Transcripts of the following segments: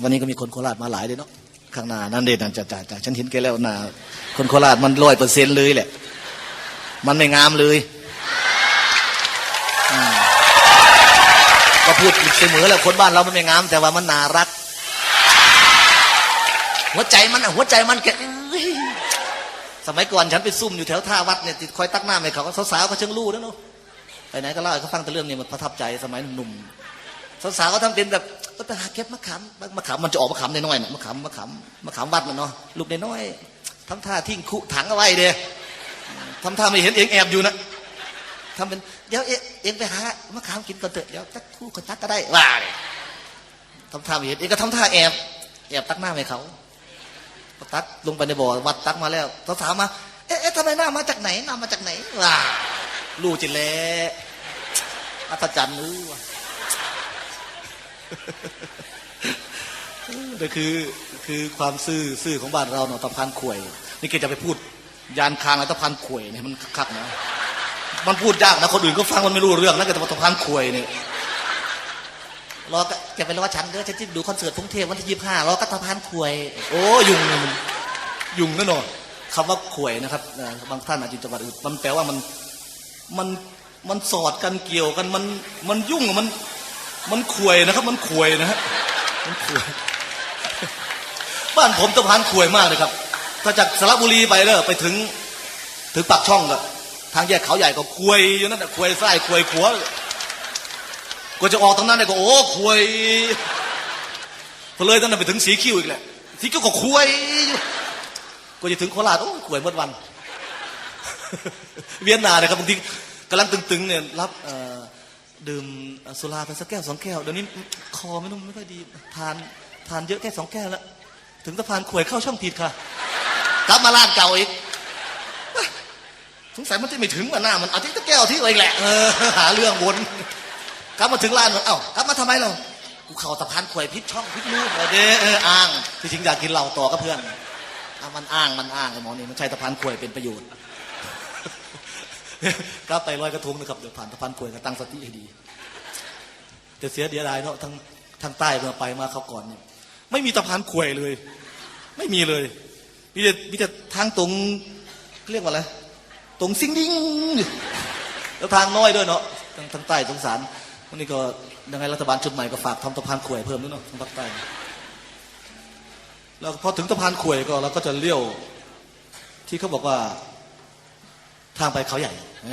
วันนี้ก็มีคนโคราชมาหลายเลยเนาะข้างหน้านั่นเด่นจ่าจ่าจ่าฉันเห็นแกแล้วน้าคนโคราชมันร้อยเปอร์เซ็นต์เลยแหละ มันไม่งามเลยก็พูดเสมอแหละคนบ้านเรามันไม่งาม แต่ว่ามันน่ารัก หัวใจมันอะหัวใจมันแกสมัยก่อนฉันไปซุ่มอยู่แถวท่าวัดเนี่ยติดคอยตักหน้าให้เขาก็สาวๆก็เชิงรู้นะเนาะไปไหนก็เล่าเขาฟังแต่เรื่องนี้มันประทับใจสมัยหนุ่มสาวๆก็ทำเป็นแบบ ก็ไปหาเก็บมะขามมะขามมันจะออกมะขามน้อยๆน่ะมะขามมะขามมะขามวัดน่ะเนาะลูกน้อยๆทำท่าทิ้งคุถังเอาไว้เด้ทำท่าไม่เห็นเองแอบอยู่นะทำเป็นเดี๋ยวเอ๊ะเองไปหามะขามกินก่อนเถอะเดี๋ยวตักคู่คนตักก็ได้ว่าเนี่ยทำท่าไม่เห็นเองก็ทำท่าแอบแอบตักหน้าให้เขาตักลงไปในบ่อวัดตักมาแล้วเขาถามมาเอ๊ะทำไมหน้ามาจากไหนหน้ามาจากไหนว้าลู่จิแล้วอัศจรรย์รู้ว่ะ นี่คือคือความซื่อซื่อของบ้านเราเนาะตะพานข่วย นี่แกจะไปพูด ยานคางแล้วตะพานข่วยเนี่ยมันคักนะมันพูดยากนะคนอื่นก็ฟังมันไม่รู้เรื่องนะแกตะพานข่วยเนี่ยรอก็จะไปรอฉันเด้อฉันจะดูคอนเสิร์ตทุ่งเทพวันที่ยี่ห้ารอกัตะพานข่วย โอ้ยุงเนี่ยมันยุงแน่นอนคำว่าข่วยนะครับบางท่านอาจจะจังหวัดอื่นมันแปลว่ามันมันมันสอดกันเกี่ยวกันมันมันยุ่งมัน มันขวยนะครับ มันขวยนะฮะมันขวยบ้านผมตะพานขวยมากเลยครับ ถ้าจากสระบุรีไปเลยไปถึงถึงปากช่องก็ทางแยกเขาใหญ่ก็ควยอยู่นั่นแหะควยไส้ควยขัวกว่าจะออกตรงนั้นเนี่ยก็โอ้ควยพอเลยตอนนั้นไปถึงสีคิ้วอีกแหละสีคิ้วก็ควยอยู่กว่าจะถึงโคราชโอ้ควยเมื่อวัน เวียนนาเนี่ยครับบางทีกำลังตึงๆเนี่ยรับเอ่อ ดื่มสุราไปสักแก้วสองแก้วเดี๋ยวนี้คอไม่ต้องไม่ค่อยดีทานทานเยอะแค่สองแก้วแล้วถึงสะพานควยเข้าช่องผิดค่ะกลับมาร้านเก่าอีกสงสัยมันจะไม่ถึงมาหน้ามันเอาที่ตะแก้วที่อะไรแหละเออหาเรื่องวนกลับมาถึงร้านเอ้ากลับมาทำไมเรากูเข่าตะพานขวยพิษช่องพิษลูกเด้เอออ้างที่จริงอยากกินเหล้าต่อกับเพื่อนอะมันอ้างมันอ้างไอ้หมอนี่มันใช้ตะพานขวยเป็นประโยชน์ กลับไปลอยกระทงนะครับเดี๋ยวผ่านตะพานขวยก็ตั้งสติให้ดี แต่เสียเดียดายเนาะทางทางใต้เมื่อไปมาเขาก่อนเนี่ย ไม่มีตะพานขวยเลย ไม่มีเลยมีแต่มีแต่ทางตรงเรียกว่าอะไรตรงซิงดิ้งแล้วทางน้อยด้วยเนาะทางทางใต้สงสารวันนี้ก็ยังไงรัฐบาลชุดใหม่ก็ฝากทำสะพานขวยเพิ่มด้วยเนาะทางภาคใต้แล้วพอถึงสะพานขวยก็เราก็จะเลี้ยว ที่เขาบอกว่าทางไปเขาใหญ่ แหม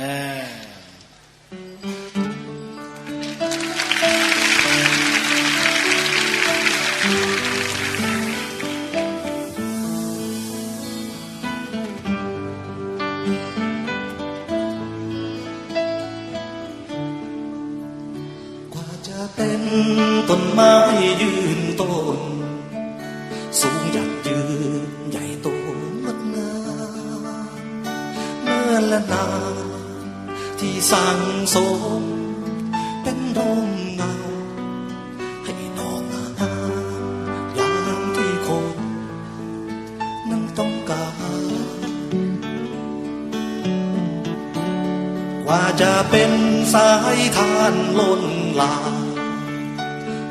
กว่าจะเป็นต้นไม้ยืนต้น สูงหยักยืนใหญ่โตงดงามเมื่อละนานที่สั่งสม เป็นร่มเงา ให้ดอกงามอย่างที่คนนั้นต้องการกว่าจะเป็นสายทานล้นหลาม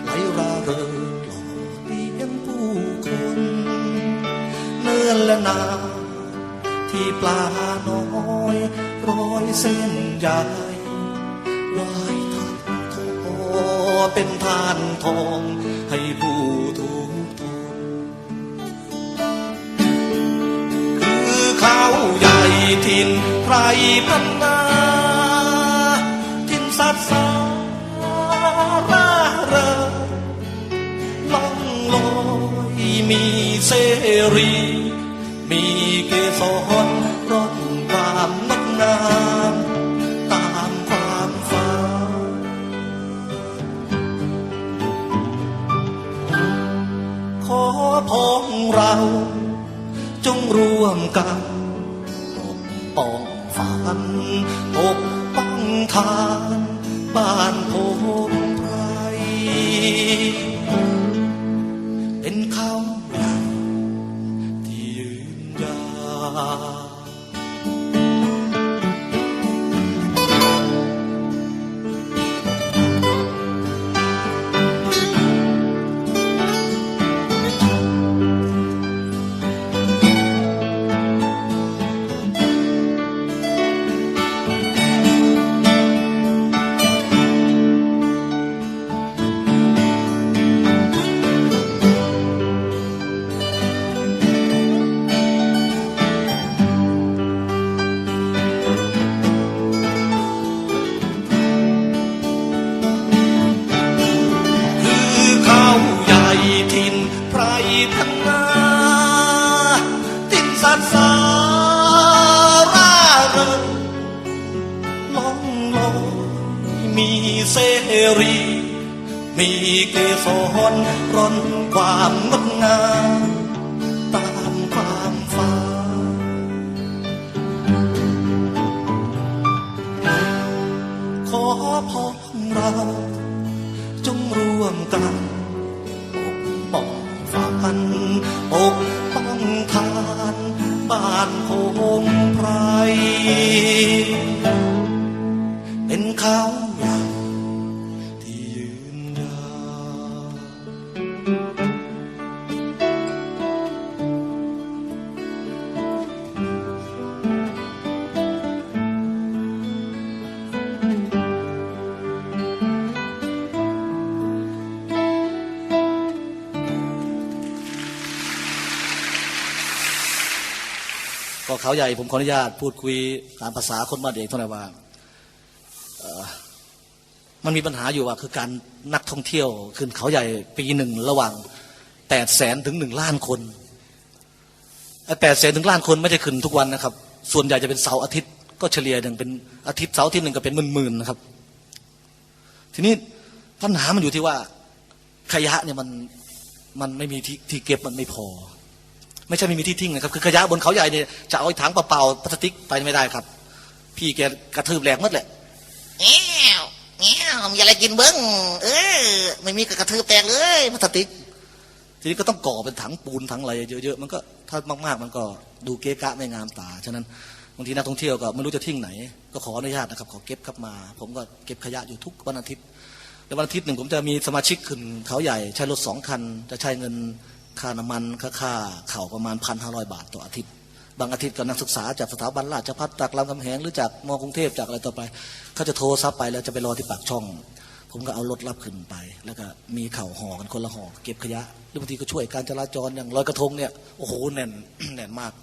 ไหลราเริงหล่อเลี้ยงผู้คนเนื่อนและนานที่ปลาน้อย ร้อยเส้นใหญ่วายทานทอเป็นทานทองให้ผู้ทุกข์ทนคือเขาใหญ่ทินไพรพันนาทินสัตว์สาราเริงล่องลอยมีเสรี มีเกสร วมกันปกป้องฝันปกป้องทานบ้านผมไพรเป็นเขาใหญ่ที่ยืนยาว มีเสรี มีเกสรร่อนความงดงามตามความฝันขอพรเราจงร่วมกันปกป้องฝันปกป้องทานบ้านโฮมไพร เขาใหญ่ผมขออนุญาตพูดคุยตามภาษาคนบ้านเอกเท่านั้นว่ามันมีปัญหาอยู่ว่าคือการนักท่องเที่ยวขึ้นเขาใหญ่ปีหนึ่งระหว่างแปดแสนถึงหนึ่งล้านคนแปดแสนถึงล้านคนไม่ได้ขึ้นทุกวันนะครับ ส่วนใหญ่จะเป็นเสาร์อาทิตย์ก็เฉลี่ยหนึ่งเป็นอาทิตย์เสาร์อาทิตย์หนึ่งก็เป็นหมื่นๆนะครับ ทีนี้ปัญหามันอยู่ที่ว่าขยะเนี่ยมันมันไม่มีที่ที่เก็บมันไม่พอ ไม่ใช่ไม่มีที่ทิ้งนะครับคือขยะบนเขาใหญ่เนี่ยจะเอาไอ้ถังเปล่าๆพลาสติกไปไม่ได้ครับ พี่แกกระทืบแหลกหมดแหละแอ้วแอ้วมีอะไรกินเบิ้งเออไม่มีกระทืบแตกเลยพลาสติก ทีนี้ก็ต้องก่อเป็นถังปูนถังอะไรเยอะๆมันก็ถ้ามากๆมันก็ดูเกะกะไม่งามตาฉะนั้นบางทีนักท่องเที่ยวก็ไม่รู้จะทิ้งไหน ก็ขออนุญาตนะครับ ขอเก็บครับมา ผมก็เก็บขยะอยู่ทุกวันอาทิตย์แล้ววันอาทิตย์หนึ่งผมจะมีสมาชิกขึ้นเขาใหญ่ใช้รถสองคัน จะใช้เงิน ค่าน้ำมันค่าค่าเข่าประมาณพันห้าร้อยบาทต่ออาทิตย์ บางอาทิตย์ก็นักศึกษาจากสถาบันราชภัฏจากรามคำแหงหรือจากมกรุงเทพจากอะไรต่อไปเขาจะโทรซับไปแล้วจะไปรอที่ปากช่อง ผมก็เอารถรับขึ้นไป แล้วก็มีเข่าห่อกันคนละห่อเก็บขยะหรือบางทีก็ช่วยการจราจรอย่างลอยกระทงเนี่ยโอ้โหแน่นแน่นมาก